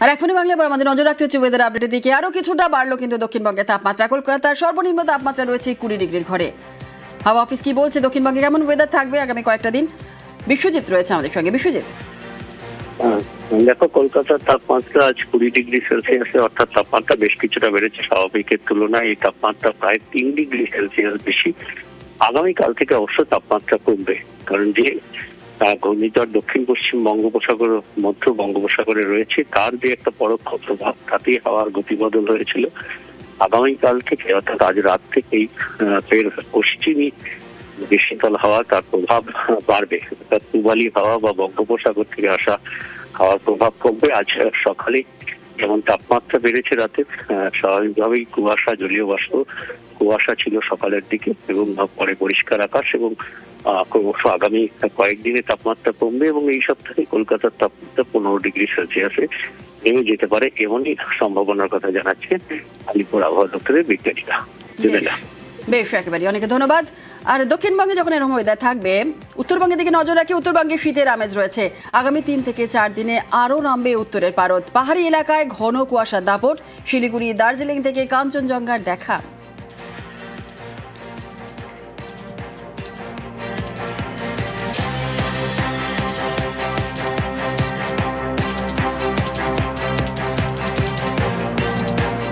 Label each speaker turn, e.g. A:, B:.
A: আর এখনই বাংলা এবার আমাদের নজর রাখতে হচ্ছে ওয়েদার আপডেটের দিকে। আরও কিছুটা বাড়লো কিন্তু দক্ষিণবঙ্গে তাপমাত্রা। কলকাতার সর্বনিম্ন তাপমাত্রা রয়েছে কুড়ি ডিগ্রির ঘরে। হাওয়া অফিস কি বলছে? দক্ষিণবঙ্গে কেমন ওয়েদার থাকবে আগামী কয়েকটা দিন? বিশ্বজিৎ রয়েছে আমাদের সঙ্গে। বিশ্বজিৎ।
B: হ্যাঁ, দেখো কলকাতার তাপমাত্রা আজ কুড়ি ডিগ্রি সেলসিয়াসে অর্থাৎ তাপমাত্রা বেশ কিছুটা বেড়েছে স্বাভাবিকের তুলনায়। এই তাপমাত্রা প্রায় তিন ডিগ্রি সেলসিয়াস বেশি। আগামীকাল থেকে অবশ্য তাপমাত্রা কমবে। কারণ যে ঘূর্ণিঝড় দক্ষিণ পশ্চিম বঙ্গোপসাগর, মধ্য বঙ্গোপসাগরে রয়েছে, তার যে একটা পরোক্ষ প্রভাব, তাতেই হাওয়ার গতিবদল হয়েছিল। আগামীকাল থেকে অর্থাৎ আজ রাত থেকেই ফের পশ্চিমী যে শীতল হাওয়া তার প্রভাব বাড়বে। অর্থাৎ পূবালি হাওয়া বা বঙ্গোপসাগর থেকে আসা হাওয়ার প্রভাব কমবে। আজ সকালে যেমন তাপমাত্রা বেড়েছে রাতে স্বাভাবিকভাবেই কুয়াশা জলীয় বাষ্প কুয়াশা ছিল সকালের দিকে এবং পরে পরিষ্কার আকাশ এবং ক্রমশ আগামী কয়েকদিনে তাপমাত্রা কমবে এবং এই সপ্তাহে কলকাতার তাপমাত্রা পনেরো ডিগ্রি সেলসিয়াসে নেমে যেতে পারে এমনই সম্ভাবনার কথা জানাচ্ছে আলিপুর আবহাওয়া দপ্তরের বিজ্ঞানীরা।
A: বেশ একেবারে অনেক ধন্যবাদ। আর দক্ষিণবঙ্গে যখন এরকম ওয়েদার থাকবে উত্তরবঙ্গে দিকে নজর রাখি উত্তরবঙ্গে শীতের আমেজ রয়েছে। আগামী তিন থেকে চার দিনে আরও নামবে উত্তরের পারত পাহাড়ি এলাকায় ঘন কুয়াশার দাপট। শিলিগুড়ি, দার্জিলিং থেকে কাঞ্চনজঙ্ঘার দেখা।